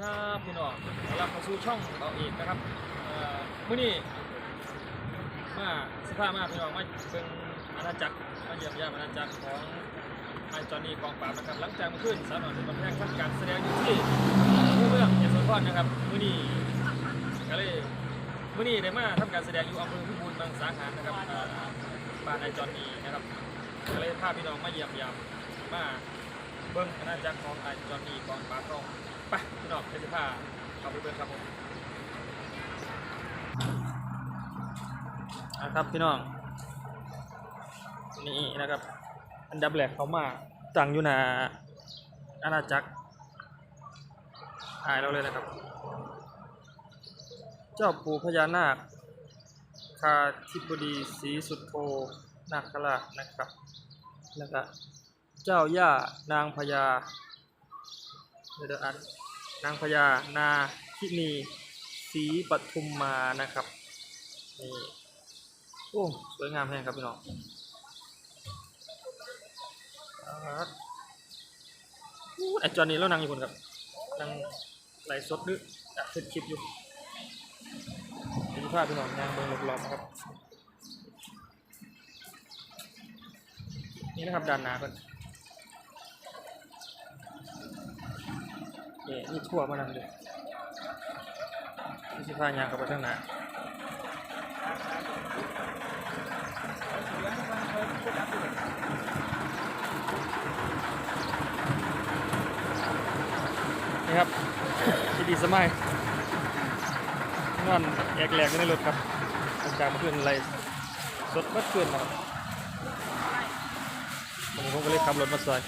ครับพี่น้องกำลังเข้าสู่ช่องเราเอกนะครับเมื้อนี้มาสภาพมาพี่น้องมาเป็นอาณาจักรมาเยี่ยมยามอาณาจักรของไอจอนนี่กองปราบนะครับหลังจากเมื่อคืนสาวหน่อยเป็นแพงทำการแสดงอยู่ที่ผู้เมืองยโสธรนะครับเมื้อนี้ก็เลยเมื้อนี้ได้มาทำการแสดงอยู่อำเภอพิบูลมังสาหารนะครับบ้านไอจอนนี่นะครับก็เลยพาพี่น้องมาเยี่ยมยามมาเบิ่งอาณาจักรของไอจอนนี่กองปราบเรา ไปพี่น้องเพชรผ้าเอาไปเบิ่งครับผมอะครับพี่น้อง นี่นะครับ อันดับแรกเขามาตั้งอยู่หนาอาณาจักรอายเราเลยนะครับ เจ้าปู่พญานาคคาธิบดีศรีสุดโธนาคราชนะครับแล้วก็เจ้าย่านางพญาเดี๋ยวเดี๋ยวอ่าน นางพญานาคินีศรีปทุมมานะครับนี่โอ้สวยงามแห้งครับพี่น้องอไอจอนี่แล้วนั่งอยู่คนครับนั่งไหลสดหรืออัดคลิปอยู่ดูภาพพี่น้องยางเบิ่งรอบๆนะครับ นี่นะครับด้านหน้าก่ อนนี่นี่ทั่วมานำเลยนี่สิพายางกับไปทางหนานี่ครับที่ดีสมัยนอนแอกแหลกในรถครับหลังจากเมื่อคืนอะไรสดเมื่อคืนนะครับผมก็เลยขับรถมาซอย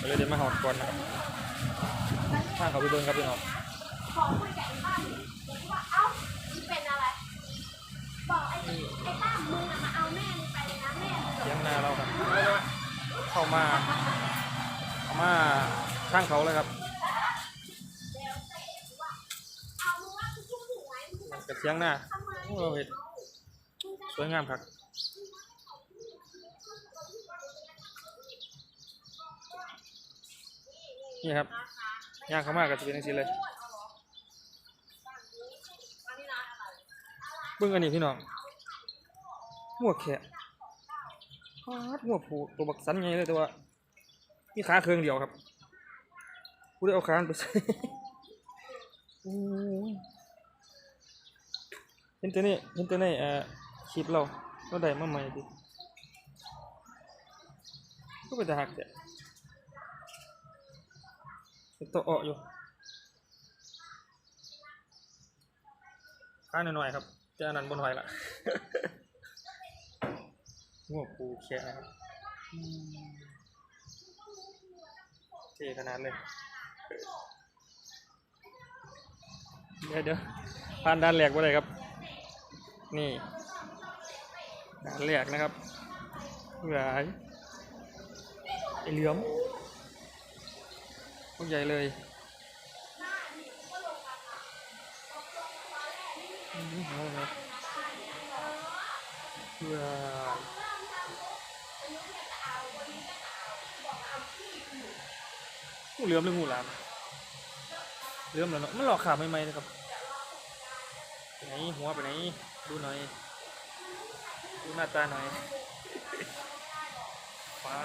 ก็เลยได้มาหอดก่อนนะครับ ทางเขาไปเบิ่งครับพี่น้องขอคุยกับไอ้บ้านว่าเอ้ามึงเป็นอะไร บอกไอ้ไอ้ตั้มมึงอะมาเอาแม่มึงไปเลยนะแม่มึงเสียงหน้าเราครับเข้ามาเข้ามาทางเขาเลยครับเอามึงว่ากูพูดถูกไหมมึงจะกับเสียงหน้าทำไมโอ้เราเห็นสวยงามครับนี่ครับ ย่างเข้ามากก็จะเป็นอย่างนี้เลยเบิ่งอันนี้พี่น้องหัวแขะปาดหัวผูตัวบักสันไงเลยแต่ว่ามีขาเครื่องเดียวครับกูได้เอาขาไปใส่เห็นแต่นี่เห็นต่ในเอ่อคลิปเราเราได้มาใหม่ดิก็เป็นตาหักแต่เป็น ตัวเอออยู่ข้างหน่อยๆครับจะอันนั้นบนไหวละหัวปูแค่นะครับอืมเท่ขนาดเลยเดี๋ยวเดี๋ยวผ่านด้านแหลกไปเลยครับ นี่ด้านแหลกนะครับหลายไอเหลือม พวกใหญ่เลยอืมเอาละว้าวงูเหลือมหรืองูหลามเหลือมแล้วเนาะมันหลอกขาใหม่ๆนะครับไปไหนหัวไปไหนดูหน่อยดูหน้าตาหน่อยฟ้า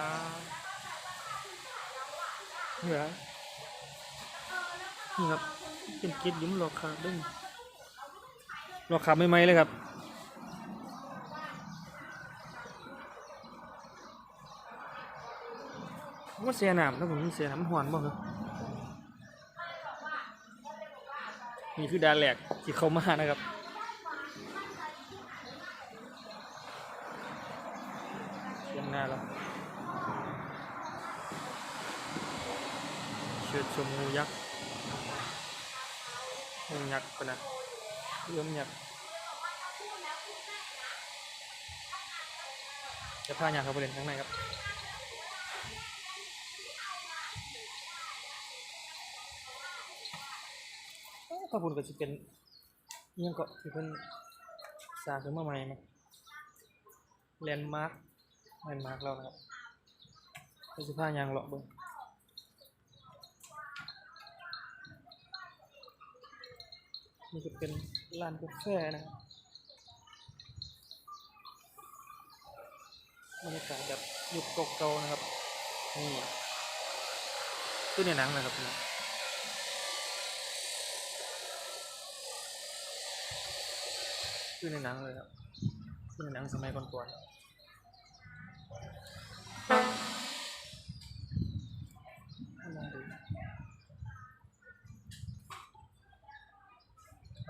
เหนือ นี่ครับ เป็นเกล็ดยิ้มหลอกขาดึงหลอกขาไม่ไหมเลยครับว่าเสียน้ำแล้วผมมีเสียน้ำหอนบ้างครับนี่คือดาแหลกที่เขามานะครับเชียงหน้าแล้วเชิดชมงูยักษ์ กษ์ปะนะเริ่มหยักจะพาหยาเข้าไปเล่นข้างในครับถ้าคุณก็จะเป็นยังเก็ที่เพิ่นสร้างขึ้นมาใหม่ไหมแลนด์มาร์คแลนด์มาร์คเรานะครับเป็นสิผ้ายางเลาะเบิ่ง นี่ก็เป็นร้านกาแฟนะครับบรรยากาศแบบยุคเก่าๆนะครับ นี่คือในหนังนะครับเนี่ยคือในหนังเลยครับคือในหนังสมัยก่อนๆลองดู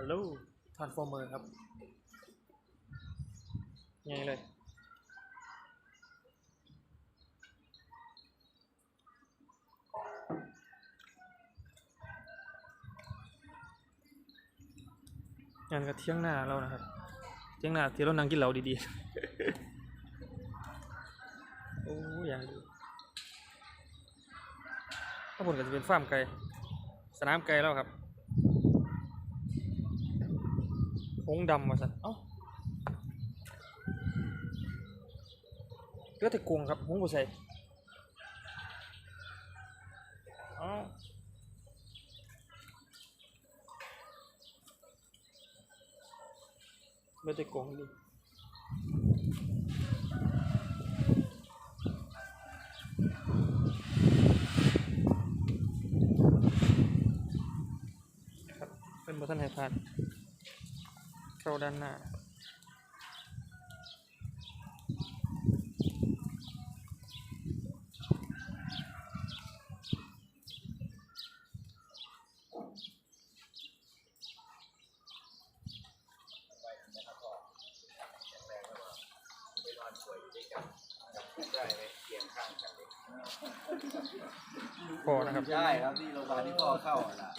ฮัลโหลทรานส์ฟอร์เมอร์ครับยังไงเลยงานกับเที่ยงหน้าเรานะครับ เที่ยงหน้าที่เรานั่งกินเหล้าดีๆ โอ้ย่างดีข้างบนก็จะเป็นฟาร์มไก่ สนามไก่แล้วครับห งดำมาสันเอ้าเหลือแต่กรงครับหงบ่ใส่เอ้าไม่ได้โกงดิครับเป็นบทันไฮพาด เข้าด้านหน้า พอนะครับใช่ครับที่โรงพยาบาลที่พ่อเข้าอะนะ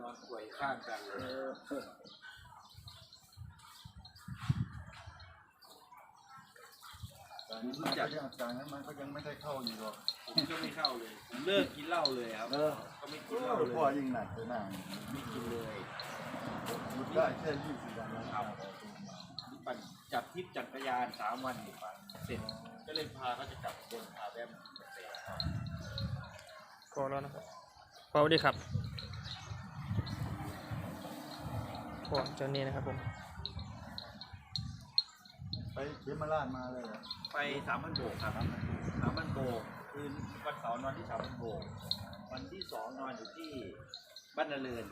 นอนป่วยข้างกันเลย แต่นี่มันก็ยังจากนั้นมันก็ยังไม่ได้เข้าอยู่หรอกผมก็ไม่เข้าเลยผมเลิกกินเหล้าเลยครับ เออก็ไม่เอกินเหล้าอเลยพ่อยิ่งหนักเลยหน้าไม่กินเลยหยุดได้แค่ยี่สิบวันนะครับนี่ปั่นจับทริปจักรยานสามวันนี่ปั่นเสร็จ ก็เลยพาเขาจะกลับบนพาแบมเสร็จครับพอแล้วนะครับพอดีครับพอเจ้านี้นะครับผม ไปเขมราชมาเลยเหรอไปสามพันโบกครับสามพันโบกคืนวันเสาร์นอนที่สามพันโบกวันที่สองนอนอยู่ที่บ้านนาเรือน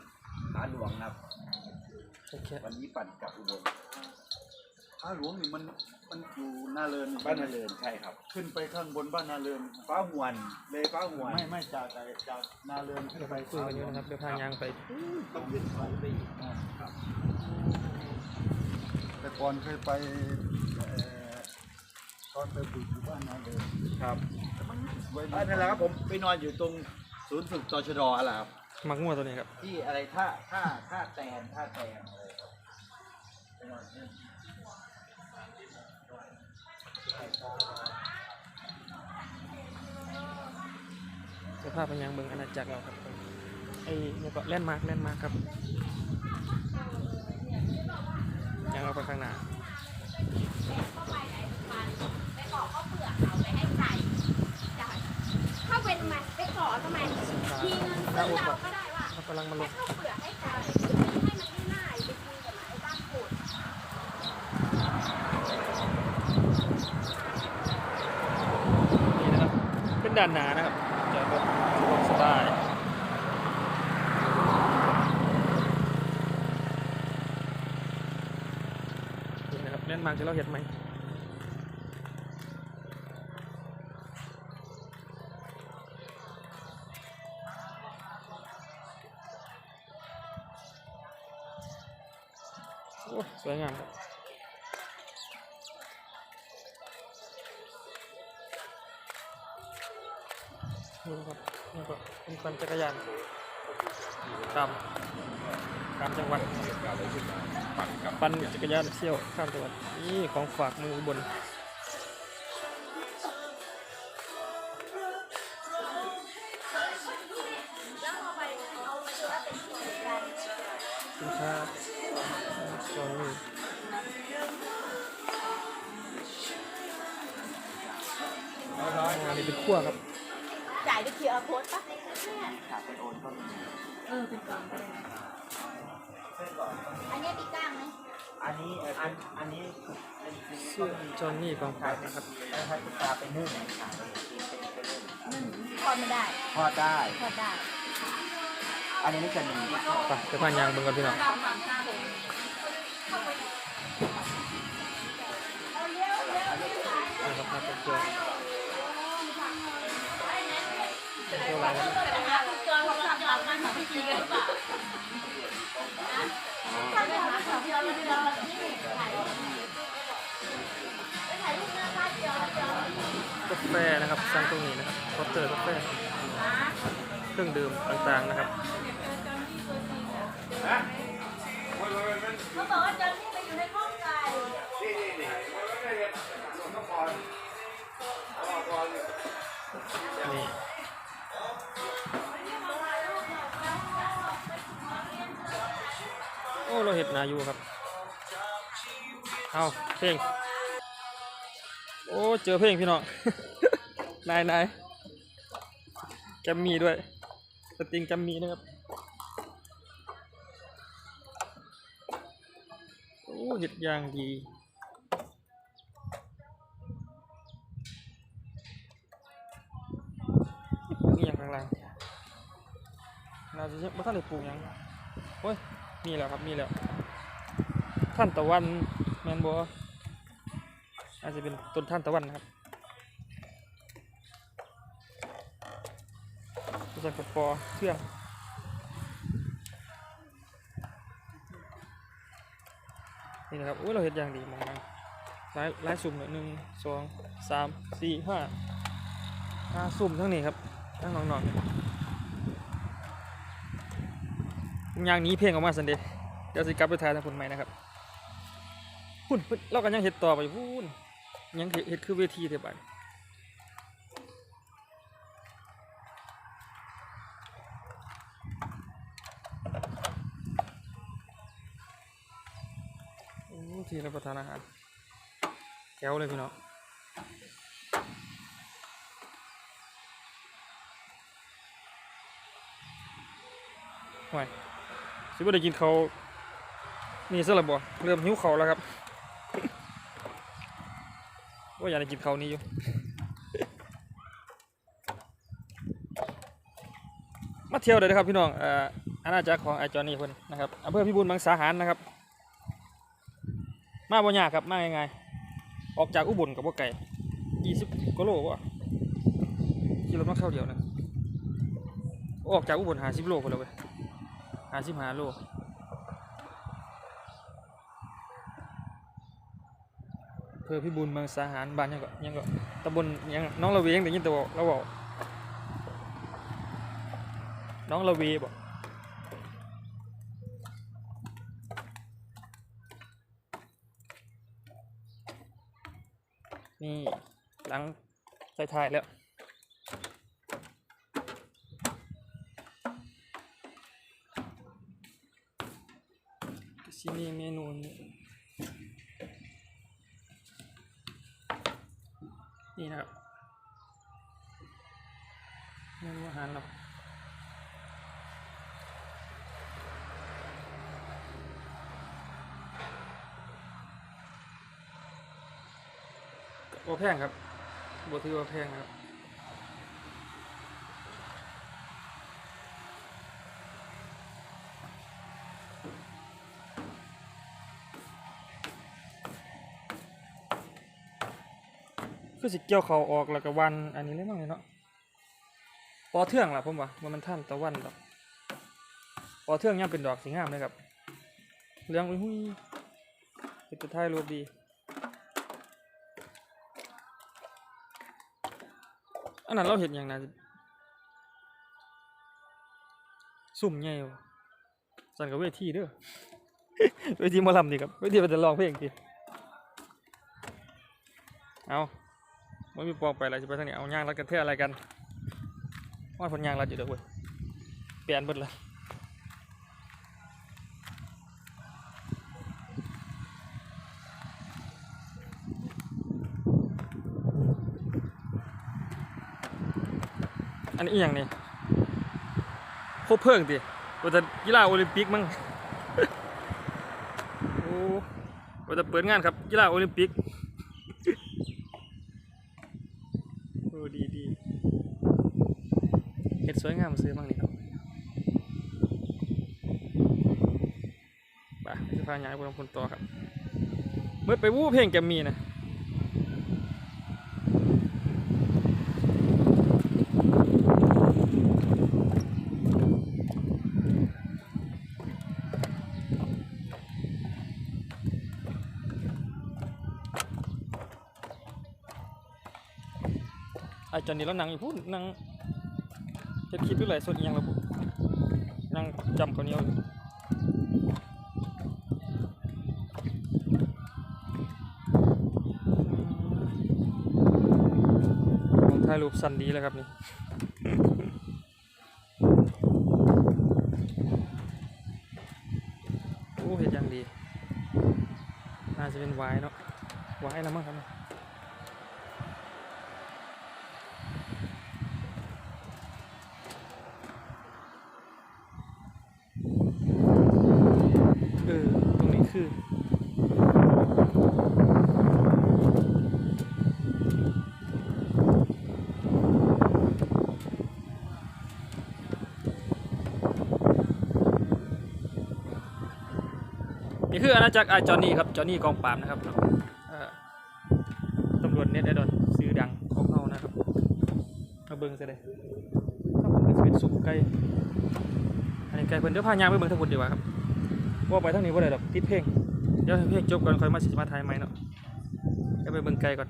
ผาหลวงครับโอเควันนี้ปั่นกลับอุบลอ้าหลวงนี่มันมันอยู่นาเรินบ้านนาเรือนใช่ครับ ขึ้นไปข้างบนบ้านนาเรินฟ้าหวนเลยฟ้าหวนไม่ไม่จากจากจากนาเรินขึ้นไปคุยกันอยู่นะครับเดี๋ยวพายางไปต้องขึ้นเขาไปอีกอ่าครับ แต่ก่อนเคยไปเอ่อ ตอนไปบุกอยู่บ้านนาเรินครับแต่มันไว้นั่นแหละครับผมไปนอนอยู่ตรงศูนย์ฝึกตชดอะไรครับมักงัวตัวนี้ครับ ที่อะไรท่าท่าท่าแตนท่าแตนอะไรครับไปนอนที่จะพาไปยังเมืองอาณาจักรเราครับผมไอ้เนี่ยก็แลนด์มาร์กแลนด์มาร์กครับยังเอาไปข้างหน้า เปลือกเอาไปให้ไก่ได้เข้าไปทำไมไปขอทำไมทีเงินซื้อเราก็ได้ว่าเรากำลังมาลให้งข้าวเปลือกให้ไก่ให้มันง่ายๆไปคุยกับไอ้บ้านโขดนี่นะครับ เป็นด่านหนานะครับจอดรถสะดวกสบายนี่นะครับแลนมาร์กที่เราเห็นไหมานตามตามจังหวัดปั่นจักรยานเที่ยวข้ามจังหวัดนี่ของฝากมืออุบนแล้วเอาไปเอามาดูว่าเป็นส่วนกันสินค้านนี้อันนี้เป็นขั้วครับ จ่ายด้วยเคียร์โค้ดปะ ขาดไปโอนก็มีเออเป็นกล่องก็ได้เส้นก่อนอันนี้มีก้างไหมอันนี้อันอันนี้เป็นเป็นชื่อจอห์นนี่บางขายปาเป็นนะครับแล้วถ้าตุ๊กตาเป็นนึ่งขายเป็นเป็นนึ่งนึ่งทอดไม่ได้ทอดได้ทอดได้ อันนี้จะมีไปไปพานยางเบิ่งกันพี่น้องเราทำข้าวเอาีกันหรือเปล่าทำไปหาของเราเลยเราที่ถ่ายไปถ่ายรูปหน้าบ้านเจอเจอกาแฟนะครับสั่งตรงนี้นะครับคอเตอร์กาแฟเครื่องดื่มต่างๆนะครับเขาบอกว่าจอที่ไปอยู่ในห้องไก่นี่ โอ้เราเห็ดนาอยู่ครับเอาเพลงโอ้เจอเพลงพี่น้องนายนายแกมมี่ด้วยสติงแกมมี่นะครับโอ้เห็ดยางดีปลูกอย่างข้างล่างน่าจะไม่ทันได้ปลูกยังโอ้ย มีแล้วครับมีแล้ว ท่านตะวันแมนบัอาจจะเป็นต้นท่านตะวันนะครับตัวสันกดปอเชื่องนี่นะครับอุ้ยเราเห็นอย่างดีมองมาลายลายสุ่มเลยหนึ่งสองสามสี่ห้าห้าซุ่มทั้งนี้ครับทั้งน้องๆเนี่ ยางนี้เพลงออกมาสันเดย์เดี๋ยวสิกลับไปถ่ายทางคนใหม่นะครับหุ่นเรากันยังเห็ดต่อไปหุ่นยังเฮ็ดเห็ดคือเวทีเท่าไปโอ้ที่รับประทานอาหารแก้วเลยพี่น้องห่วย สิบ่ได้กินเขานี่ซะละบ่เริ่มหิวเขาแล้วครับว่าอยากได้กินเขานี้อยู่ มาเที่ยวเลยนะครับพี่น้องอ่ออาณาจักรของไอจอนี่เพิ่นนะครับอำเภอพิบูลมังสาหารนะครับ มาบ่ยากครับมาง่ายๆออกจากอุบลกับบ่ไก่20กิโลบ่ขี่รถมาเข้าเดียวนะออกจากอุบล50โลพุ่นล้วเว้ยาสิบหาโลเพื่อพี่บุญเมืองสาหารบ้านยังก็ยังก็ตำบลยังน้องละเวงแต่ยินแต่บอกเราบอกน้องละเวบอกนี่หลังถ่ายๆแล้ว ก็สิมีเมนูนี้นี่นะครับเมนูอาหารเราก็บ่แพงครับบ่ถือว่าแพงครับ คือสิเกี่ยวเขาออกแล้วก็วัน อันนี้เลยมั้งเนี่ยเนาะปอเทืองล่ะผมว่าว่ามันท่านตะวันดอกปอเทืองยังเป็นดอกสีงามเลยครับเหลืองอุ้ยเป็นตัวท้ายรูปดีอันนั้นเราเห็นอย่างนั้นสุ่มใหญ่ว่ะสั่นกับเวทีเด้อเวทีมอลำดีครับเวทีมันจะร้องเพลงดีเอา ไม่มีปองไปอะไรจะไปทางไหนเอาย่างรัดกันเท่อะไรกันว่าผลยางรัดอยู่เด้อเว้ยเปลี่ยนเบิดเลยอันนี้อย่างนี่โคเพิ่งดิว่าจะกีฬาโอลิมปิกมั้งโอ้ว่าจะเปิดงานครับกีฬาโอลิมปิก โอ้ดีดีเห็ดส วยงามซื้อบ้างนี่ครับไปจะพาย้ายไปลงคนต่อครับเมื่อไปวู้เพลงแกมีนะไอ้จอนนี่แล้วนังอยู่พูดนั่ง เฮ็ดคลิปด้วยไรสดอียังแล้วนั่งจำเขาเนี้ยอยู่ถ่ายรูปสั้นดีแล้วครับนี่ คืออาณาจักรอจอนนี่ครับจอนนี่กองปราบนะครับตำรวจเน็ตไอดอลซื้อดังของเขานะครับมาเบิ้งซะเลยถ้าผมเป็นสุกไก่อันนี้ไก่เพิ่นเดี๋ยวพายางไปเบิ้งทั้งหมดดีกว่าครับว่าไปทางนี้ว่าได้ดอกติดเพลงเดี๋ยวเพลงจบก่อนค่อยมาสิมาถ่ายไหมเนาะเดี๋ยวไปเบิ่งไกลก่อน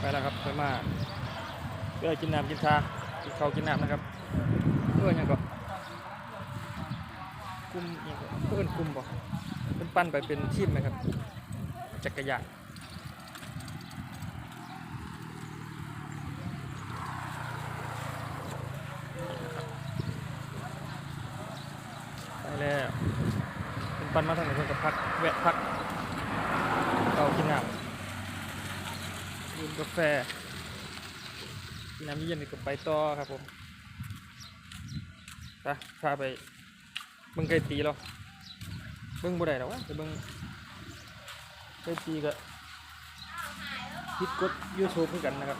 ไปแล้วครับค่อยมาเพื่อกินน้ำกินชากินข้าวกินน้ำนะครับเพื่อนยังก็ กลุ่มยังก็เพื่อนกลุ่มบ่เป็นปั้นไปเป็นทีมไหมครับ จักรยานไปแล้วเป็นปั้นมาทางไหนเพิ่นก็พักแวะพักเรากินน้ำดื่มกาแฟกินน้ำเย็นก็ไปต่อครับผมไปพาไป เบิ่งไก่ตีเราเบิ่งบ่ได้หรอกวะไปเบิ่งไก่ตีก็พิดกด YouTube เหมือนกันนะครับ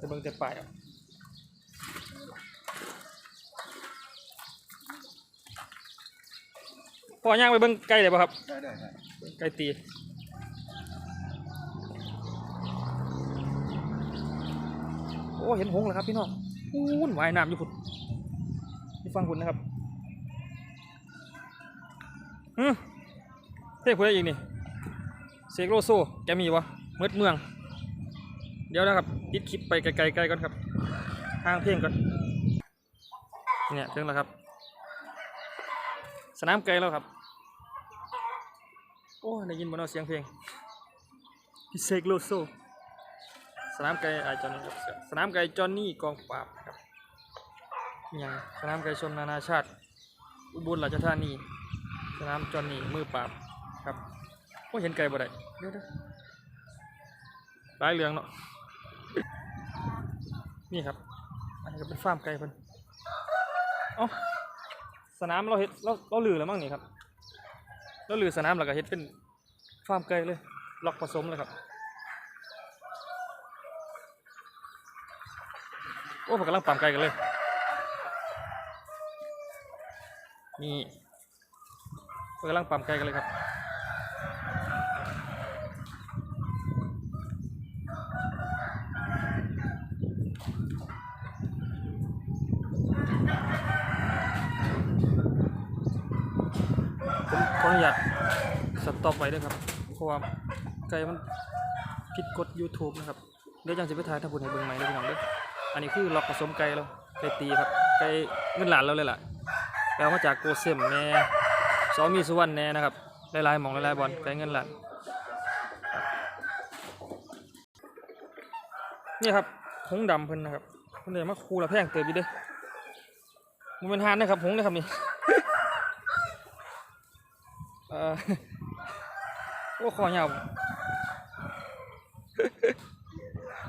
จะเบิ่งแต่ป่ายอะพอย่างไปเบิ่งไก่ได้ป่ะครับได้ได้ได้ไก่ตี โอ้ เห็นหงส์แล้วครับพี่น้องอู้นว่ายน้ำอยู่พุ่นนี่ฟังคุณนะครับอืมเท่คุณได้อีกนี่เซกโลโซแกมีวะเมืดเมือง เดี๋ยวนะครับปิดคลิปไปไกลๆไกลก่อนครับทางเพลงก่อนเนี่ยถึงแล้วครับ สนามไกลแล้วครับ โอ้ได้ยินบนเอาเสียงเพลงพิเศษโลโซ สนามไก่ไอจอนนี่ครับสนามไก่จอนนี่กองปราบครับอย่างสนามไก่ชนนานาชาติ อุบลราชธานี สนามจอนนี่มือปราบครับโอ้เห็นไก่บ่ได้เดี๋ยวลายเรื่องเนาะนี่ครับอันนี้ก็เป็นฟาร์มไก่เพิ่นเอ้าสนามเราเฮ็ดเราเราลือแล้วมั้งนี่ครับเราลือสนามแล้วก็เฮ็ดเป็นฟาร์มไก่เลยล็อกผสมเลยครับ โอ้ผมกำลังปั่มไก่กันเลย นี่ผมกำลังปั่มไก่กันเลยครับ ผมขออนุญาตสต็อปไว้ด้วยครับ เพราะว่าไก่มันผิดกฎ YouTube นะครับ เดี๋ยวจังสิไปถ่ายถ้าพูดให้เบิ่งใหม่เลยพี่น้องเด้อ อันนี้คือล็อกผสมไก่เราไก่ตีครับไก่เงินหลานเราเลยล่ะแปลมาจากโกเซมแน่สอมีสุวรรณแน่นะครับลายๆหมองลายๆบอลไก่เงินหลานนี่ครับหงดำเพิ่นนะครับเพิ่นเลยมาคูละแพงเติบอยู่เด้อมันเป็นฮานนะครับหงนะครับนี่เออโอ้คอยาว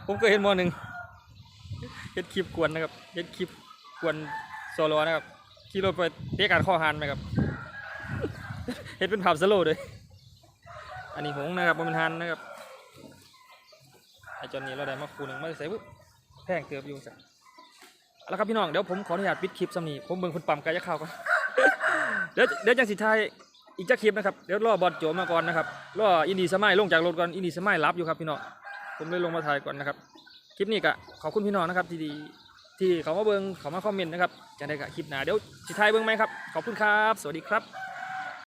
ผมเคยเห็นมอหนึ่ง เฮ็ดคลิปกวนนะครับเฮ็ดคลิปกวนโซโลนะครับขี่รถไปเตะการข้อหันไหมครับเฮ็ดเป็นภาพสโลเลยอันนี้หงนะครับบ่แมันเป็นหันนะครับไอจอนนี่เราได้มาคูหนึ่งมาใส่ปุ๊บแพงเกือบอยู่สักแล้วครับพี่น้องเดี๋ยวผมขออนุญาตปิดคลิปสำนีผมเบิ่งคนปั๊มกายข้าวก่อนเดี๋ยวเดี๋ยวจังสิทายอีกจักคลิปนะครับเดี๋ยวรอบอลโจมาก่อนนะครับรออินดีสมัยลงจากรถก่อนอินดีสมัยรับอยู่ครับพี่น้องผมเลยลงมาถ่ายก่อนนะครับ คลิปนี้ก็ขอบคุณพี่น้องนะครับที่ดีที่เขามาเบิ้งเขามาคอมเมนต์นะครับจะได้กับคลิปหน้าเดี๋ยวสิทายเบิ้งไหมครับ ขอบคุณครับ สวัสดีครับ